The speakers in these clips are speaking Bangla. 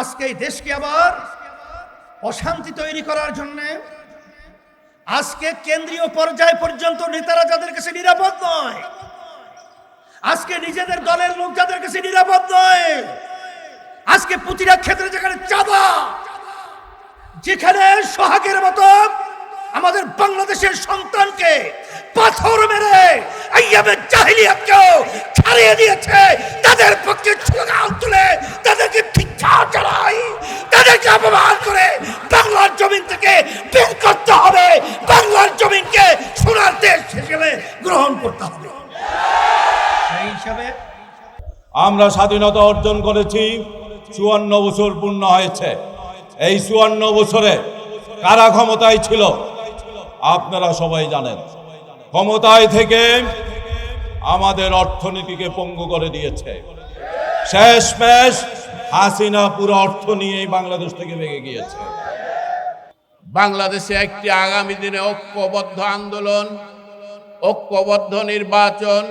আজকে এই দেশকে আবার অশান্তি তৈরি করার জন্য আজকে কেন্দ্রীয় পর্যায় পর্যন্ত নেতারা যাদের কাছে নিরাপদ নয়, আজকে নিজেদের দলের লোক যাদের কাছে নিরাপদ নয়, আজকে প্রতিটা ক্ষেত্রে যেখানে চাঁদা, যেখানে সোহাগের মতো আমাদের বাংলাদেশের সন্তানকে পাথর মেরে আইয়াবে জাহিলিয়াতকেও ছাড়িয়ে দিয়েছে। তাদের পক্ষে স্লোগান তুলে তাদেরকে ভিক্ষা চালাই তাদেরকে অপমান করে বাংলার জমিন থেকে বের করতে হবে। বাংলার জমিনকে সোনার দেশ হিসেবে গ্রহণ করতে হবে। সেই হিসাবে আমরা স্বাধীনতা অর্জন করেছি চুয়ান্ন বছর পূর্ণ হয়েছে। এই চুয়ান্ন বছরে কারা ক্ষমতায় ছিল? আপনারা সবাই জানেন, ক্ষমতায় থেকে আমাদের অর্থনীতিকে পঙ্গু করে দিয়েছে। শেষ ম্যাশ হাসিনা পুরো অর্থ নিয়েই বাংলাদেশ থেকে ভেঙে গিয়েছে। বাংলাদেশে একটি আগামী দিনে ঐক্যবদ্ধ আন্দোলন, ঐক্যবদ্ধ নির্বাচন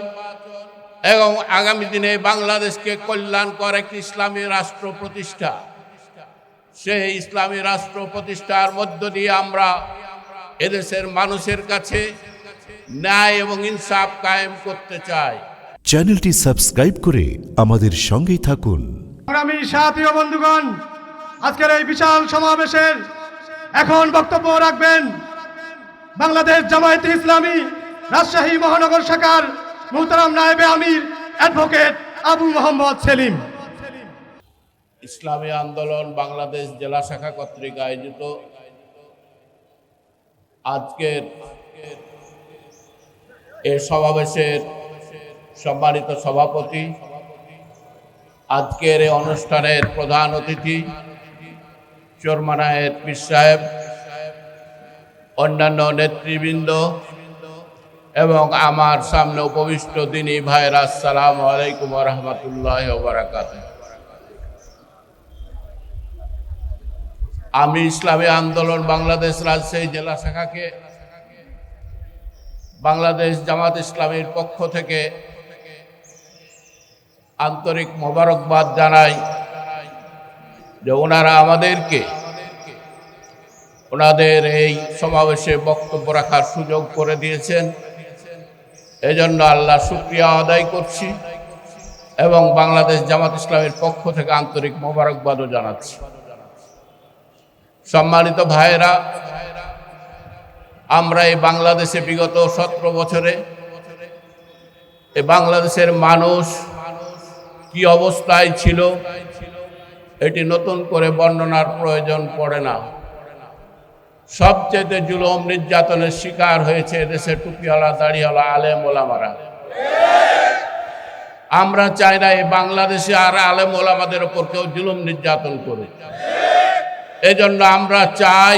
এবং আগামী দিনে বাংলাদেশকে কল্যাণকর একটি ইসলামী রাষ্ট্র প্রতিষ্ঠা। সেই ইসলামী রাষ্ট্র প্রতিষ্ঠার মধ্য দিয়ে আমরা এদেশের মানুষের কাছে ন্যায় এবং ইনসাফ কায়েম করতে চাই। চ্যানেলটি সাবস্ক্রাইব করে আমাদের সঙ্গেই থাকুন। সংগ্রামী সাথী বন্ধুগণ আজকের এই বিশাল সমাবেশের এখন বক্তব্য রাখবেন বাংলাদেশ জামায়াতে ইসলামী রাজশাহী মহানগর শাখার মুহতারাম নায়েবে আমির অ্যাডভোকেট আবু মোহাম্মদ সেলিম। ইসলামী আন্দোলন বাংলাদেশ জেলা শাখা কর্তৃক আয়োজিত আজকের এ সমাবেশের সম্মানিত সভাপতি, আজকের এই অনুষ্ঠানের প্রধান অতিথি চোরমানায়ের পীর সাহেব, অন্যান্য নেতৃবৃন্দ এবং আমার সামনে উপবিষ্ট দিনী ভাইরা আসসালামু আলাইকুম রহমতুল্লাহ বারাকাতুহ। আমি ইসলামী আন্দোলন বাংলাদেশ রাজশাহী জেলা শাখাকে বাংলাদেশ জামাত ইসলামীর পক্ষ থেকে আন্তরিক মোবারকবাদ জানাই যে ওনারা আমাদেরকে, ওনাদের এই সমাবেশে বক্তব্য রাখার সুযোগ করে দিয়েছেন। এজন্য আল্লাহ শুক্রিয়া আদায় করছি এবং বাংলাদেশ জামাত ইসলামের পক্ষ থেকে আন্তরিক মোবারকবাদও জানাচ্ছি। সম্মানিত ভাইয়েরা, আমরা এই বাংলাদেশে বিগত সতেরো বছরে এই বাংলাদেশের মানুষ কি অবস্থায় ছিল, এটি নতুন করে বর্ণনার প্রয়োজন পড়ে না। সবচেয়ে জুলম নির্যাতনের শিকার হয়েছে এদেশে টুপিওয়ালা, দাড়িওয়ালা, আলেম ওলামারা। আমরা চাই না এই বাংলাদেশে আর আলেম ওলামাদের ওপর কেউ জুলুম নির্যাতন করে এজন্য আমরা চাই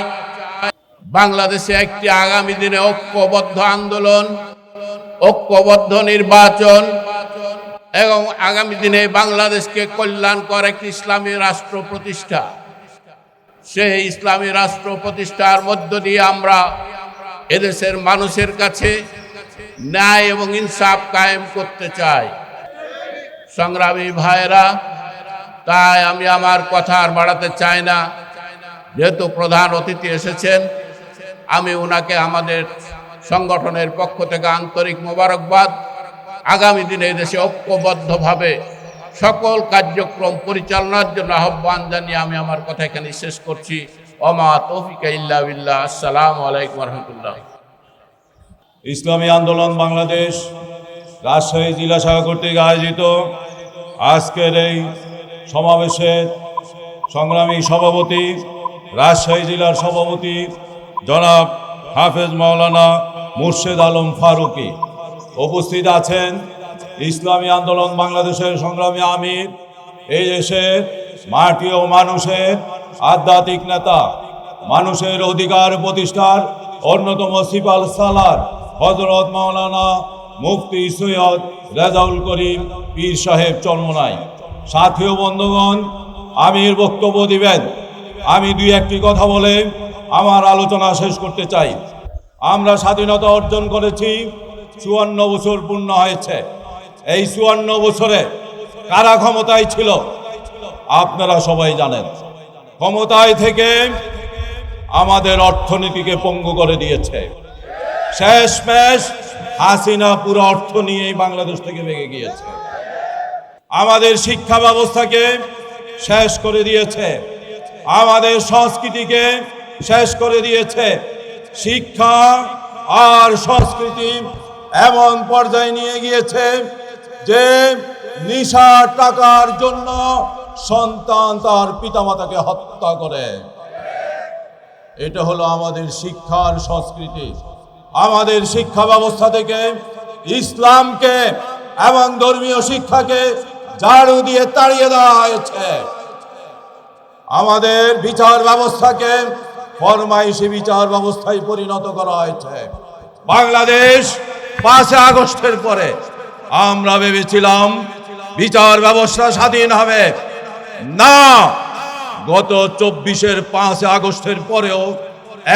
বাংলাদেশে একটি আগামী দিনে ঐক্যবদ্ধ আন্দোলন, ঐক্যবদ্ধ নির্বাচন এবং আগামী দিনে বাংলাদেশকে কল্যাণ কল্যাণকর একটি ইসলামী রাষ্ট্র প্রতিষ্ঠা। সেই ইসলামী রাষ্ট্র প্রতিষ্ঠার মধ্য দিয়ে আমরা এদেশের মানুষের কাছে ন্যায় এবং ইনসাফ কায়েম করতে চাই। সংগ্রামী ভাইয়েরা, তাই আমি আমার কথা আর বাড়াতে চাই না। যেহেতু প্রধান অতিথি এসেছেন, আমি ওনাকে আমাদের সংগঠনের পক্ষ থেকে আন্তরিক মোবারকবাদ। আগামী দিনে দেশে ঐক্যবদ্ধভাবে সকল কার্যক্রম পরিচালনার জন্য আহ্বান জানিয়ে আমি আমার কথা এখানে শেষ করছি। অমা তৌফিকা ইল্লা আসসালামু আলাইকুম রহমতুল্লাহ। ইসলামী আন্দোলন বাংলাদেশ রাজশাহী জেলা শাখা কর্তৃক আয়োজিত আজকের এই সমাবেশের সংগ্রামী সভাপতি রাজশাহী জেলার সভাপতি জনাব হাফেজ মাওলানা মুর্শেদ আলম ফারুকি। উপস্থিত আছেন ইসলামী আন্দোলন বাংলাদেশের সংগ্রামী আমির, এই দেশের মাটি ও মানুষের আধ্যাত্মিক নেতা, মানুষের অধিকার প্রতিষ্ঠার অন্যতম সিপাল সালার হজরত মাওলানা মুফতি সৈয়দ রেজাউল করিম পীর সাহেব চন্মনাই সাথী বন্ধুগণ, আমির বক্তব্য দিবেন। আমি দুই একটি কথা বলে আমার আলোচনা শেষ করতে চাই। আমরা স্বাধীনতা অর্জন করেছি, চুয়ান্ন বছর পূর্ণ হয়েছে। এই চুয়ান্ন বছরে কারা ক্ষমতায় ছিল? আপনারা সবাই জানেন। ক্ষমতায় থেকে আমাদের অর্থনীতিকে পঙ্গু করে দিয়েছে। শেষ ম্যাশ হাসিনা পুরো অর্থ নিয়েই বাংলাদেশ থেকে ভেঙে গিয়েছে। আমাদের শিক্ষা ব্যবস্থাকে শেষ করে দিয়েছে। আমাদের সংস্কৃতিকে শেষ করে দিয়েছে। শিক্ষা আর সংস্কৃতি এমন পর্যায়ে নিয়ে গিয়েছে যে নিশার টাকার জন্য সন্তান তার পিতামাতাকে হত্যা করে। এটা হলো আমাদের শিক্ষার সংস্কৃতি। আমাদের শিক্ষা ব্যবস্থা থেকে ইসলামকে এবং ধর্মীয় শিক্ষাকে ঝাড়ু দিয়ে তাড়িয়ে দেওয়া হয়েছে। আমাদের বিচার ব্যবস্থাকে ফরমাইশি বিচার ব্যবস্থায় পরিণত করা হয়েছে। বাংলাদেশ পাঁচে আগস্টের পরে আমরা ভেবেছিলাম বিচার ব্যবস্থা স্বাধীন হবে। না, গত চব্বিশের পাঁচে আগস্টের পরেও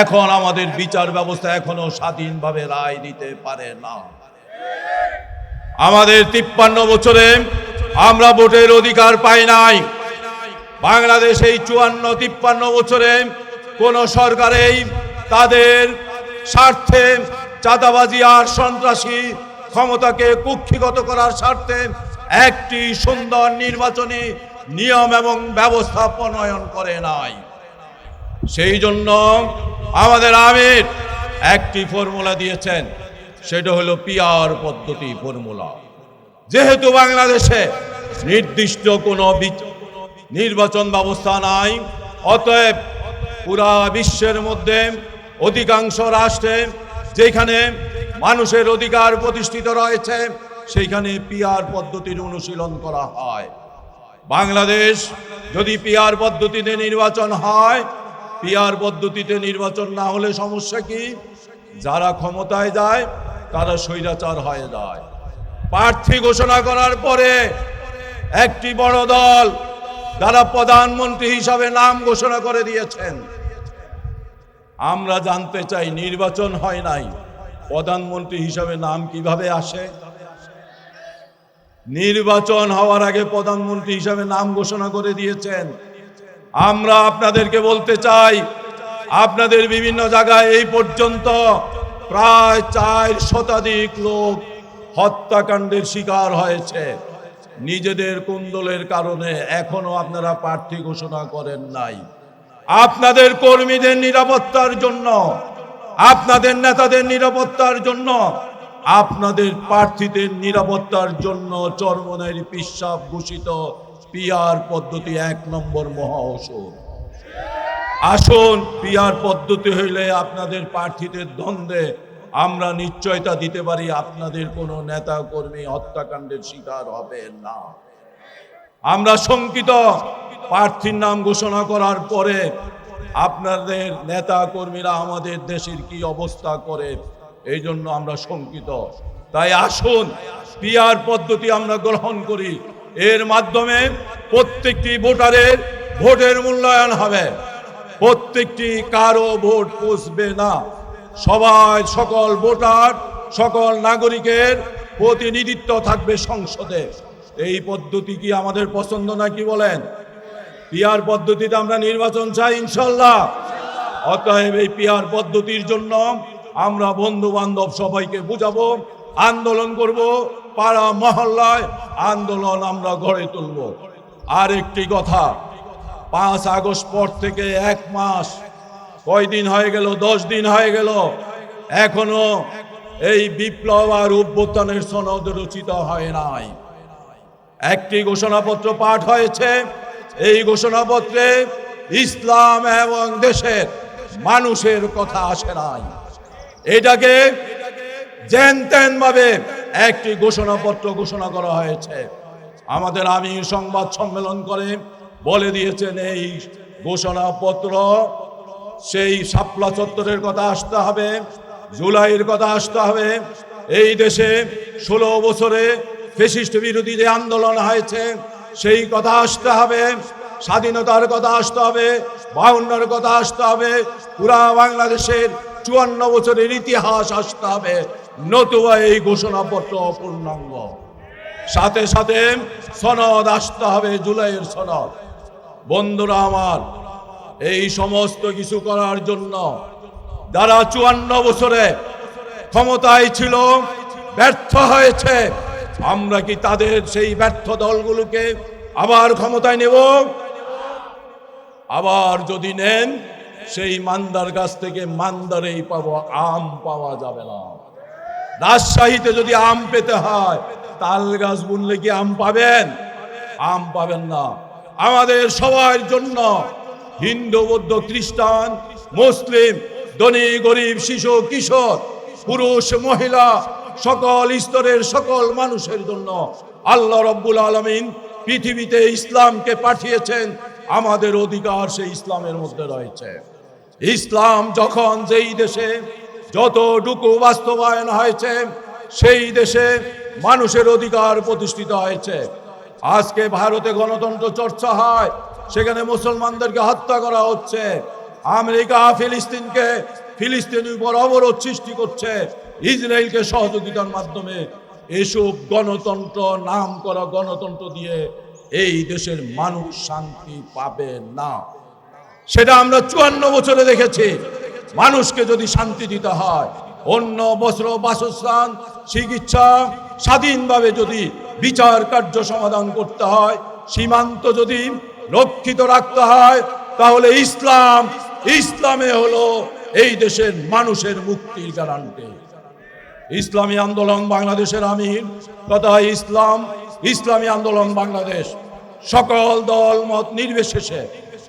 এখন আমাদের বিচার ব্যবস্থা এখনও স্বাধীনভাবে রায় দিতে পারে না। আমাদের তিপ্পান্ন বছরে আমরা ভোটের অধিকার পাই নাই। বাংলাদেশ এই চুয়ান্ন, তিপ্পান্ন বছরে কোন সরকারেই তাদের স্বার্থে চাঁদাবাজি আর সন্ত্রাসী ক্ষমতাকে কুক্ষিগত করার স্বার্থে একটি সুন্দর নির্বাচনী নিয়ম এবং ব্যবস্থা প্রণয়ন করে নাই। সেই জন্য আমাদের আমির একটি ফর্মুলা দিয়েছেন, সেটা হলো পিআর পদ্ধতি ফর্মুলা। যেহেতু বাংলাদেশে নির্দিষ্ট কোনো নির্বাচন ব্যবস্থা নাই। অতএব পুরা বিশ্বের মধ্যে অধিকাংশ রাষ্ট্রে যেখানে মানুষের অধিকার প্রতিষ্ঠিত রয়েছে, সেইখানে পিআর পদ্ধতির অনুশীলন করা হয়। বাংলাদেশ যদি পিয়ার পদ্ধতিতে নির্বাচন হয়, পিআর পদ্ধতিতে নির্বাচন না হলে সমস্যা কি? যারা ক্ষমতায় যায়, তারা স্বৈরাচার হয়ে যায়। প্রার্থী ঘোষণা করার পরে একটি বড় দল যারা প্রধানমন্ত্রী হিসাবে নাম ঘোষণা করে দিয়েছেন। আমরা জানতে চাই নির্বাচন হয় নাই। প্রধানমন্ত্রী হিসাবে নাম কীভাবে আসে? নির্বাচন হওয়ার আগে প্রধানমন্ত্রী হিসাবে নাম ঘোষণা করে দিয়েছেন। আমরা আপনাদেরকে বলতে চাই, আপনাদের বিভিন্ন জায়গায় এই পর্যন্ত প্রায় চার শতাধিক লোক হত্যাকাণ্ডের শিকার হয়েছে। নিজেদের কুন্দলের কারণে এখনও আপনারা প্রার্থী ঘোষণা করেন নাই। আপনাদের কর্মীদের নিরাপত্তার জন্য, আপনাদের নেতাদের নিরাপত্তার জন্য, আপনাদের প্রার্থীদের নিরাপত্তার জন্য চরমনের পিসাব ঘোষিত পিয়ার পদ্ধতি এক নম্বর মহা ঔষধ আসুন পিয়ার পদ্ধতি হইলে আপনাদের প্রার্থীদের দ্বন্দ্বে আমরা নিশ্চয়তা দিতে পারি, আপনাদের কোনো নেতা কর্মী হত্যাকাণ্ডের শিকার হবে না। আমরা শঙ্কিত, প্রার্থীর নাম ঘোষণা করার পরে আপনাদের নেতা কর্মীরা আমাদের দেশের কি অবস্থা করে, এই জন্য আমরা শঙ্কিত। তাই আসুন, পিআর পদ্ধতি আমরা গ্রহণ করি। এর মাধ্যমে প্রত্যেকটি ভোটারের ভোটের মূল্যায়ন হবে। প্রত্যেকটি কারও ভোট পৌঁছবে না। সবাই, সকল ভোটার, সকল নাগরিকের প্রতিনিধিত্ব থাকবে সংসদে। এই পদ্ধতি কি আমাদের পছন্দ নাকি বলেন? পিয়ার পদ্ধতিতে আমরা নির্বাচন চাই, ইনশাল্লাহ। অতএব এই পিয়ার পদ্ধতির জন্য আমরা বন্ধু বান্ধব সবাইকে বুঝাবো, আন্দোলন করব, পাড়া মহল্লায় আন্দোলন আমরা গড়ে তুলব। আর একটি কথা, পাঁচ আগস্ট পর থেকে এক মাস কয়দিন হয়ে গেল? দশ দিন হয়ে গেল। এখনও এই বিপ্লব আর অভ্যুত্থানের সনদ রচিত হয় নাই। একটি ঘোষণাপত্র পাঠ হয়েছে। এই ঘোষণাপত্রে ইসলাম এবং দেশের মানুষের কথা আসে নাই। এটাকে জেন তেন ভাবে একটি ঘোষণাপত্র ঘোষণা করা হয়েছে। আমাদের আমি সংবাদ সম্মেলন করে বলে দিয়েছেন, এই ঘোষণাপত্র সেই শাপলা চত্বরের কথা আসতে হবে, জুলাইয়ের কথা আসতে হবে। এই দেশে ষোলো বছরে ফেসিস্ট বিরোধী যে আন্দোলন হয়েছে, সেই কথা আসতে হবে, স্বাধীনতার কথা আসতে হবে, বাউন্নর কথা আসতে হবে, পুরা বাংলাদেশের চুয়ান্ন বছরের ইতিহাস আসতে হবে, নতুবা এই ঘোষণাপত্র অপূর্ণাঙ্গ সাথে সাথে সনদ আসতে হবে, জুলাইয়ের সনদ। বন্ধুরা আমার এই সমস্ত কিছু করার জন্য যারা চুয়ান্ন বছরে ক্ষমতায় ছিল, ব্যর্থ হয়েছে, আমরা কি তাদের সেই ব্যর্থ দলগুলোকে আবার ক্ষমতায় নেব? আবার যদি নেন, সেই মান্দার কাছ থেকে মান্দারেই পাবো, আম পাওয়া যাবে না। রাজশাহীতে যদি আম পেতে হয়, তাল গাছ বুনলে কি আম পাবেন? আম পাবেন না। আমাদের সবার জন্য হিন্দু, বৌদ্ধ, খ্রিস্টান, মুসলিম, ধনী, গরিব, শিশু, কিশোর, পুরুষ, মহিলা, সকল স্তরের সকল মানুষের জন্য আল্লাহ রব্বুল আলমিন পৃথিবীতে ইসলামকে পাঠিয়েছেন। আমাদের অধিকার সেই ইসলামের মধ্যে রয়েছে। ইসলাম যখন যেই দেশে যতটুকু বাস্তবায়ন হয়েছে, সেই দেশে মানুষের অধিকার প্রতিষ্ঠিত হয়েছে। আজকে ভারতে গণতন্ত্র চর্চা হয় সেখানে মুসলমানদেরকে হত্যা করা হচ্ছে। আমেরিকা, ফিলিস্তিনকে ফিলিস্তিনের উপর অবরোধ সৃষ্টি করছে। ইসরায়েলকে সহযোগিতার মাধ্যমে এসব গণতন্ত্র নাম করা গণতন্ত্র দিয়ে এই দেশের মানুষ শান্তি পাবে না। সেটা আমরা চুয়ান্ন বছরে দেখেছি। মানুষকে যদি শান্তি দিতে হয়, অন্য বস্ত্র, বাসস্থান, চিকিৎসা, স্বাধীনভাবে যদি বিচার কার্য সমাধান করতে হয়, সীমান্ত যদি রক্ষিত রাখতে হয়, তাহলে ইসলাম, ইসলামে হলো এই দেশের মানুষের মুক্তির গ্যারান্টি ইসলামী আন্দোলন বাংলাদেশের আমির তথা ইসলাম, ইসলামী আন্দোলন বাংলাদেশ। সকল দল, মত নির্বিশেষে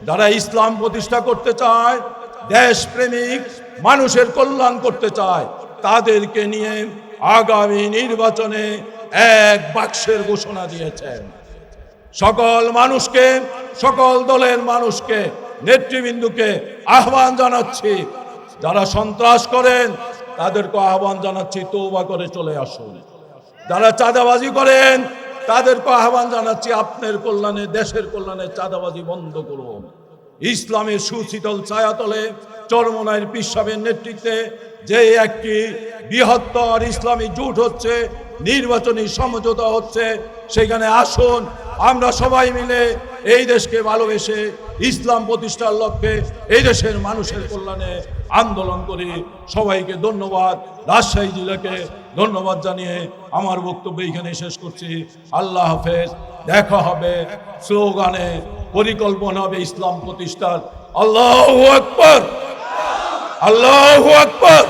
যারা ইসলাম প্রতিষ্ঠা করতে চায়, দেশপ্রেমিক, মানুষের কল্যাণ করতে চায়, তাদেরকে নিয়ে আগামী নির্বাচনে এক বাক্সের ঘোষণা দিয়েছেন। সকল মানুষকে, সকল দলের মানুষকে, নেতৃবৃন্দুকে আহ্বান জানাচ্ছি। যারা সন্ত্রাস করেন, তাদেরকে আহ্বান জানাচ্ছি তৌবা করে চলে আসুন। যারা চাঁদাবাজি করেন, তাদেরকে আহ্বান জানাচ্ছি, আপনার কল্যাণে, দেশের কল্যাণে চাঁদাবাজি বন্ধ করুন। ইসলামের সুশীতল ছায়াতলে চরমনায়ের পিসাবের নেতৃত্বে যে একটি বৃহত্তর ইসলামী জোট হচ্ছে নির্বাচনী সমঝোতা হচ্ছে, সেখানে আসুন, আমরা সবাই মিলে এই দেশকে ভালোবেসে ইসলাম প্রতিষ্ঠার লক্ষ্যে এই দেশের মানুষের কল্যাণে আন্দোলন করি। সবাইকে ধন্যবাদ, রাজশাহী জেলাকে ধন্যবাদ জানিয়ে আমার বক্তব্য এখানে শেষ করছি। আল্লাহ হাফেজ, দেখা হবে স্লোগানে, পরিকল্পনা হবে ইসলাম প্রতিষ্ঠার। আল্লাহ আকবর আল্লাহ আকবর।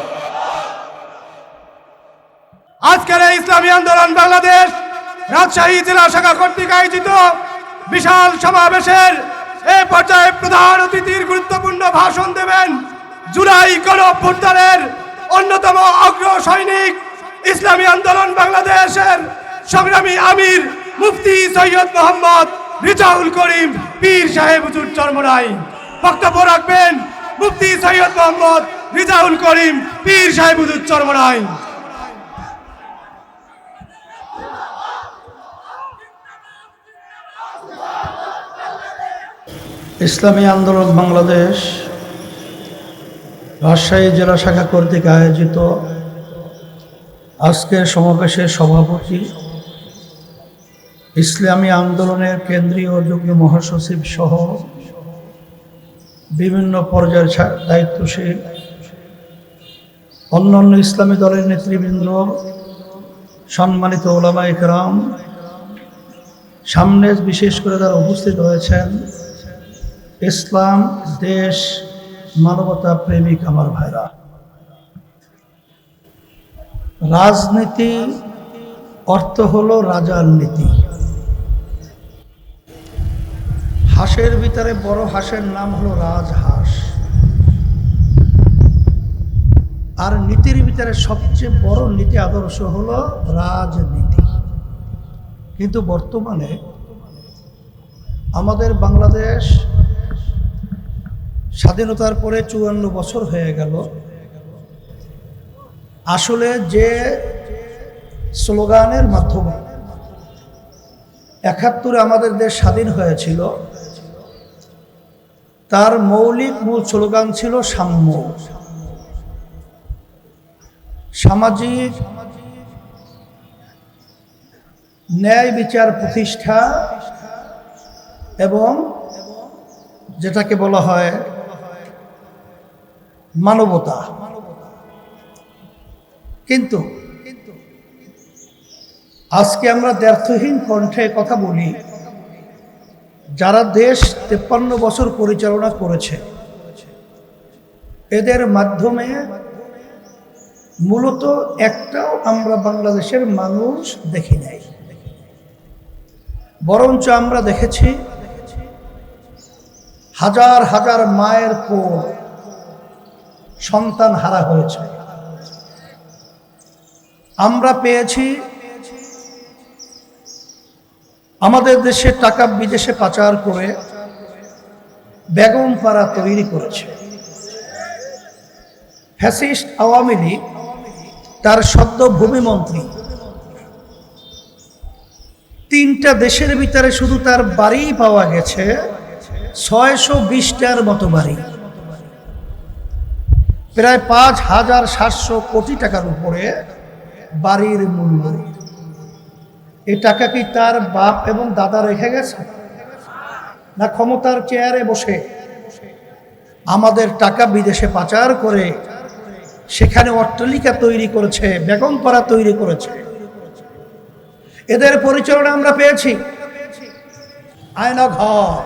আজকের এই ইসলামী আন্দোলন বাংলাদেশ রাজশাহী জেলা শাখা কর্তৃক আয়োজিত বিশাল সমাবেশের এ পর্যায়ে প্রধান অতিথির গুরুত্বপূর্ণ ভাষণ দেবেন জুলাই গণ অভ্যুত্থানের অন্যতম অগ্র সৈনিক ইসলামী আন্দোলন বাংলাদেশের সংগ্রামী আমির মুফতি সৈয়দ মোহাম্মদ রিজাউল করিম পীর সাহেব হুজুর চরমরাই বক্তব্য রাখবেন মুফতি সৈয়দ মোহাম্মদ রিজাউল করিম পীর সাহেব হুজুর চরমরাই ইসলামী আন্দোলন বাংলাদেশ রাজশাহী জেলা শাখা কর্তৃক আয়োজিত আজকের সমাবেশের সভাপতি ইসলামী আন্দোলনের কেন্দ্রীয় যুগ্ম মহাসচিব সহ বিভিন্ন পর্যায়ের দায়িত্বশীল অন্যান্য ইসলামী দলের নেতৃবৃন্দ, সম্মানিত ওলামা একরাম সামনে বিশেষ করে তারা উপস্থিত হয়েছেন ইসলাম, দেশ, মানবতা প্রেমিক আমার ভাইরা। রাজনীতি, অর্থ হলো রাজার নীতি। হাঁসের ভিতরে বড় হাঁসের নাম হলো রাজহাঁস। আর নীতির ভিতরে সবচেয়ে বড় নীতি আদর্শ হলো রাজনীতি। কিন্তু বর্তমানে আমাদের বাংলাদেশ স্বাধীনতার পরে চুয়ান্ন বছর হয়ে গেল। আসলে যে স্লোগানের মাধ্যমে একাত্তরে আমাদের দেশ স্বাধীন হয়েছিল, তার মৌলিক মূল স্লোগান ছিল সাম্য। সামাজিক ন্যায় বিচার প্রতিষ্ঠা এবং যেটাকে বলা হয় মানবতা। কিন্তু আজকে আমরা দ্ব্যর্থহীন কণ্ঠে কথা বলি, যারা দেশ তেপ্পান্ন বছর পরিচালনা করেছে, এদের মাধ্যমে মূলত একটাও আমরা বাংলাদেশের মানুষ দেখি নাই। বরঞ্চ আমরা দেখেছি হাজার হাজার মায়ের পর সন্তান হারা হয়েছে। আমরা পেয়েছি আমাদের দেশে টাকা বিদেশে পাচার করে বেগম পাড়া তৈরি করেছে। ফ্যাসিস্ট আওয়ামী লীগ, তার সদ্য ভূমিমন্ত্রী তিনটা দেশের ভিতরে শুধু তার বাড়ি পাওয়া গেছে, ছয়শো বিশটার মতো বাড়ি। প্রায় পাঁচ হাজার সাতশো কোটি টাকার উপরে বাড়ির মূল্য। এই টাকা কি তার বাপ এবং দাদা রেখে গেছে? না ক্ষমতার চেয়ারে বসে আমাদের টাকা বিদেশে পাচার করে সেখানে অট্টালিকা তৈরি করেছে বেগমপাড়া তৈরি করেছে? এদের পরিচালনা আমরা পেয়েছি। আয়না ঘর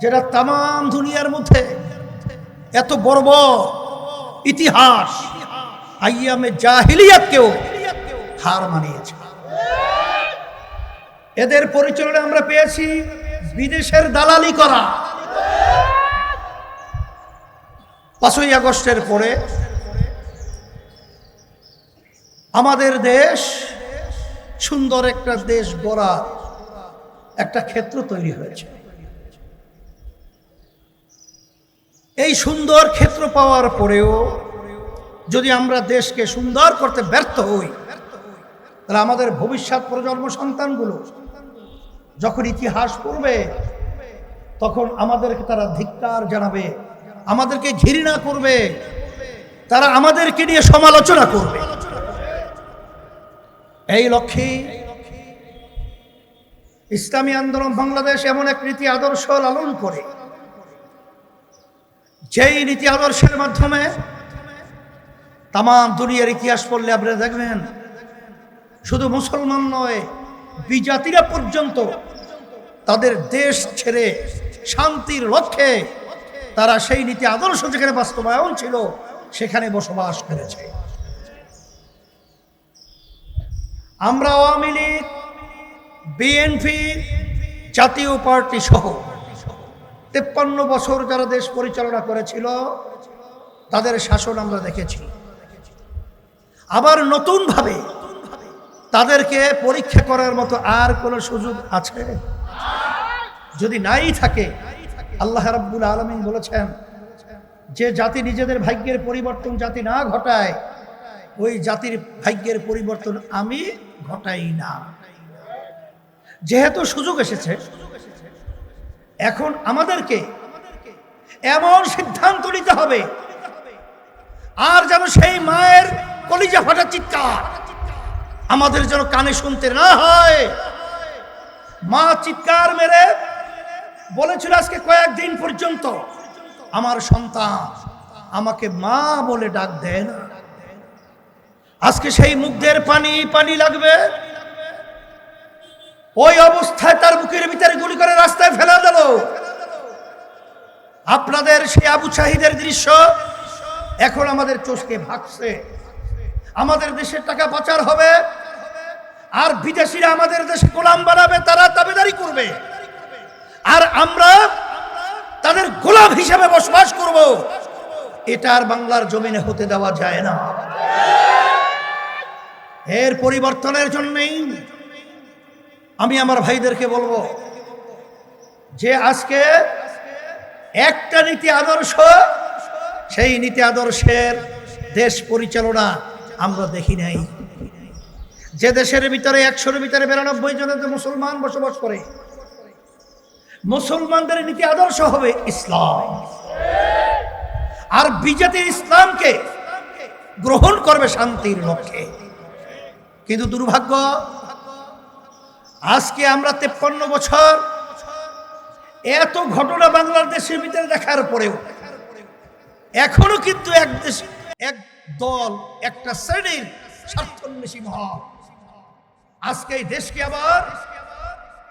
যেটা তাম দুনিয়ার মধ্যে এত বড় বড় ইতিহাস আইয়ামে জাহিলিয়াতকেও হার মানিয়েছে। এদের পরিচালনা আমরা পেয়েছি বিদেশের দালালি করা। পাঁচই আগস্টের পরে আমাদের দেশ সুন্দর একটা দেশ গড়ার একটা ক্ষেত্র তৈরি হয়েছে। এই সুন্দর ক্ষেত্র পাওয়ার পরেও যদি আমরা দেশকে সুন্দর করতে ব্যর্থ হই, তাহলে আমাদের ভবিষ্যৎ প্রজন্ম সন্তানগুলো যখন ইতিহাস পড়বে, তখন আমাদেরকে তারা ধিক্কার জানাবে, আমাদেরকে ঘৃণা করবে, তারা আমাদেরকে নিয়ে সমালোচনা করবে। এই লক্ষ্যে ইসলামী আন্দোলন বাংলাদেশ এমন এক নীতি আদর্শ লালন করে। যেই নীতি আদর্শের মাধ্যমে তাম দুনিয়ার ইতিহাস পড়লে আপনারা দেখবেন, শুধু মুসলমান নয়, বিজাতিরা পর্যন্ত তাদের দেশ ছেড়ে শান্তির লক্ষ্যে তারা সেই নীতি আদর্শ যেখানে বাস্তবায়ন ছিল, সেখানে বসবাস করেছে। আমরা Awami League, BNP, Jatiya Party সহ তেপ্পান্ন বছর যারা দেশ পরিচালনা করেছিল, তাদের শাসন আমরা দেখেছি। আবার নতুনভাবে তাদেরকে পরীক্ষা করার মতো আর কোনো সুযোগ আছে? যদি নাই থাকে, আল্লাহ রাব্বুল আলমিন বলেছেন, যে জাতি নিজেদের ভাগ্যের পরিবর্তন জাতি না ঘটায়, ওই জাতির ভাগ্যের পরিবর্তন আমি ঘটাই না। যেহেতু সুযোগ এসেছে এখন আমাদেরকে এমন সিদ্ধান্ত নিতে হবে। আর যেন সেই মায়ের কলিজা ফাটা চিৎকার আমাদের যেন কানে শুনতে না হয়। মা চিৎকার মেরে বলেছিল, আজকে কয়েকদিন পর্যন্ত আমার সন্তান আমাকে মা বলে ডাক দেয় না। আজকে সেই মুগ্ধের পানি পানি লাগবে। ওই অবস্থায় তার বুকের ভিতরে গুলি করে রাস্তায় ফেলা দিল। আপনাদের সেই আবু শাহিদের দৃশ্য এখন আমাদের চোষকে ভাগছে। আমাদের দেশের টাকা পাচার হবে। আর বিদেশিরা আমাদের দেশে গোলাম বানাবে, তারা দাবেদারি করবে। আর আমরা তাদের গোলাম হিসেবে বসবাস করব। এটা আর বাংলার জমিনে হতে দেওয়া যায় না। এর পরিবর্তনের জন্যই আমি আমার ভাইদেরকে বলব, যে আজকে একটা নীতি আদর্শ, সেই নীতি আদর্শের দেশ পরিচালনা আমরা দেখি নাই। যে দেশের ভিতরে, একশোর ভিতরে বিরানব্বই জনের মুসলমান বসবাস করে, মুসলমানদের নীতি আদর্শ হবে ইসলাম। আর বিজেপি ইসলামকে গ্রহণ করবে শান্তির লক্ষ্যে। কিন্তু দুর্ভাগ্য আজকে আমরা তেপ্পান্ন বছর এত ঘটনা বাংলাদেশের ভিতরে দেখার পরেও, এখনও কিন্তু এক দেশ, এক দল, একটা শ্রেণির স্বার্থন্বেষী মহল। আজকে এই দেশকে আবার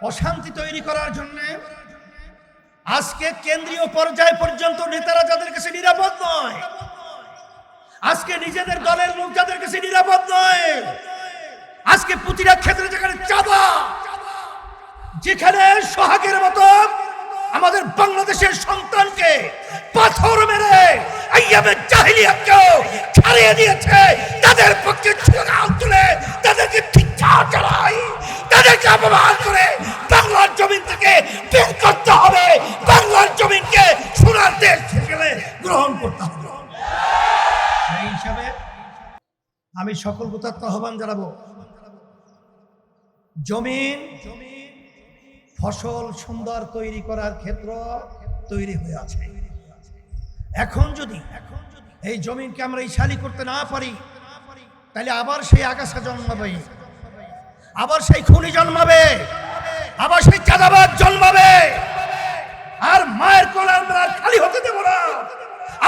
অশান্তি তৈরি করার জন্য, আজকে কেন্দ্রীয় পর্যায় পর্যন্ত নেতারা যাদের কাছে নিরাপদ নয়, আজকে নিজেদের দলের লোক যাদের কাছে নিরাপদ নয় আজকে প্রতিটা ক্ষেত্রে যেখানে চাঁদা, যেখানে সোহাগের মতো আমাদের বাংলাদেশের সন্তানকে পাথর মেরে আইয়ামে জাহিলিয়াতকেও ছাড়িয়ে দিয়েছে। তাদের পক্ষে চুগাল তুলে তাদেরকে ঠিকঠা চালাই, তাদেরকে অপমান করে বাংলার জমিন থেকে বের করতে হবে। বাংলার জমিনকে সোনার দেশ হিসেবে গ্রহণ করতে হবে। সেই হিসাবে আমি সকল কোথাত্ম আহ্বান জানাব জমিন, ফসল সুন্দর তৈরি করার ক্ষেত্র তৈরি হয়ে আছে। এখন যদি এখন এই জমিনকে আমরা ইশালি করতে না পারি, তাহলে আবার সেই আগাছা জন্মাবে, আবার সেই খুনি জন্মাবে, আবার সেই চাঁদাবাদ জন্মাবে। আর মায়ের কোলে আমরা খালি হতে দেব না।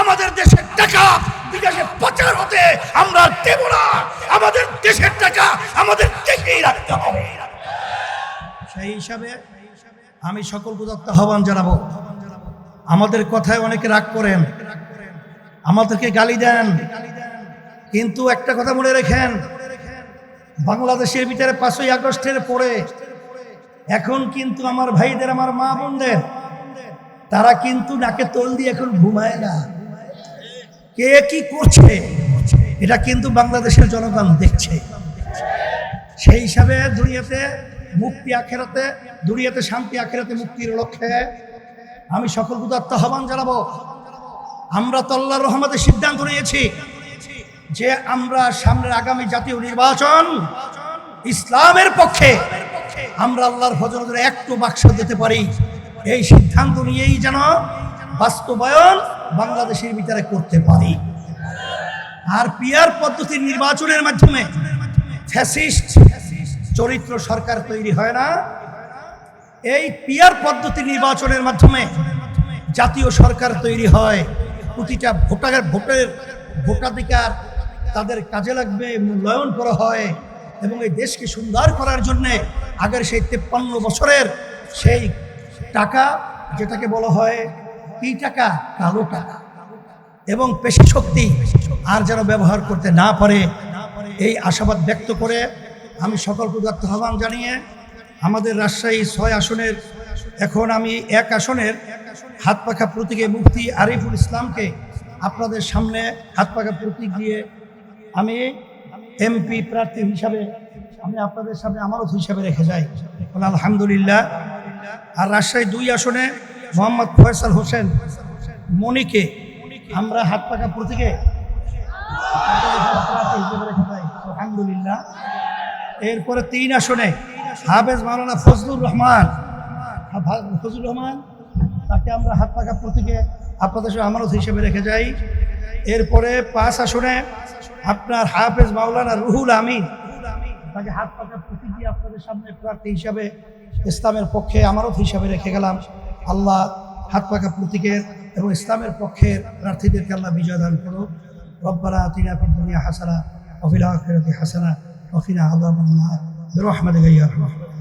আমাদের দেশের টাকা বিদেশে পাচার হতে আমরা দেব না। আমাদের দেশের টাকা আমাদের দেশেই রাখতে হবে। সেই হিসাবে আমি সকল প্রদত্ত আহ্বান জানাব। আমাদের কথায় অনেকে রাগ করেন, আমাদেরকে গালি দেন, কিন্তু একটা কথা মনে রেখেন, বাংলাদেশের ভিতরে পাঁচই আগস্টের পরে এখন কিন্তু আমার ভাইদের, আমার মা বোনদের, তারা কিন্তু নাকে তোল দিয়ে এখন ঘুমায় না। কে কি করছে, এটা কিন্তু বাংলাদেশের জনগণ দেখছে। সেই হিসাবে দুনিয়াতে মুক্তি আখেরাতে, দুনিয়াতে শান্তি আখেরাতে মুক্তির লক্ষ্যে আমি সকল উদাত্ত আহ্বান জানাব। আমরা তো আল্লাহর রহমতের সিদ্ধান্ত নিয়েছি যে আমরা সামনের আগামী জাতীয় নির্বাচন ইসলামের পক্ষে আমরা আল্লাহর ফজরের একটু বাক্স দিতে পারি। এই সিদ্ধান্ত নিয়েই যেন বাস্তবায়ন বাংলাদেশের ভিতরে করতে পারি। আর পিয়ার পদ্ধতির নির্বাচনের মাধ্যমে চরিত্র সরকার তৈরি হয় না। এই পিয়ার পদ্ধতি নির্বাচনের মাধ্যমে জাতীয় সরকার তৈরি হয়। প্রতিটা ভোটার ভোটের ভোটাধিকার তাদের কাজে লাগবে, মূল্যায়ন করা হয় এবং এই দেশকে সুন্দর করার জন্য আগের সেই তেপ্পান্ন বছরের সেই টাকা, যেটাকে বলা হয় কি টাকা কালো টাকা। এবং পেশি শক্তি আর যেন ব্যবহার করতে না পারে, এই আশাবাদ ব্যক্ত করে আমি সকল পদার্থ আহ্বান জানিয়ে আমাদের রাজশাহী ছয় আসনের, এখন আমি এক আসনের হাত পাখা প্রতীকে মুফতি আরিফুল ইসলামকে আপনাদের সামনে হাত পাখা প্রতীক দিয়ে আমি এমপি প্রার্থী হিসাবে, আমি আপনাদের সামনে আমারও হিসাবে রেখে যাই। আলহামদুলিল্লাহ। আর রাজশাহী দুই আসনে মোহাম্মদ ফয়সাল হোসেন মনিকে আমরা হাত পাকা প্রতীকে আলহামদুলিল্লাহ। এরপরে তিন আসনে হাফেজ মাওলানা ফজলুর রহমান। ফজলুর রহমান, তাকে আমরা হাত পাকা প্রতীকে আপনাদের সঙ্গে আমানত হিসেবে রেখে যাই। এরপরে পাঁচ আসনে আপনার হাফেজ মাওলানা রুহুল আমিন, তাকে হাত পাকা প্রতীক আপনাদের সামনে প্রার্থী হিসাবে ইসলামের পক্ষে আমারও হিসাবে রেখে গেলাম। আল্লাহ হাত পাকা প্রতীকের এবং ইসলামের পক্ষের প্রার্থীদেরকে আল্লাহ বিজয় দান করুন রব্বারা তিনা দুনিয়া হাসানা অফিলা ফিল আখিরাতি হাসানা অফিনা আল্লাহ আযাবান নার। বিরহমাতিকা ইয়া আরহামার রাহিমিন।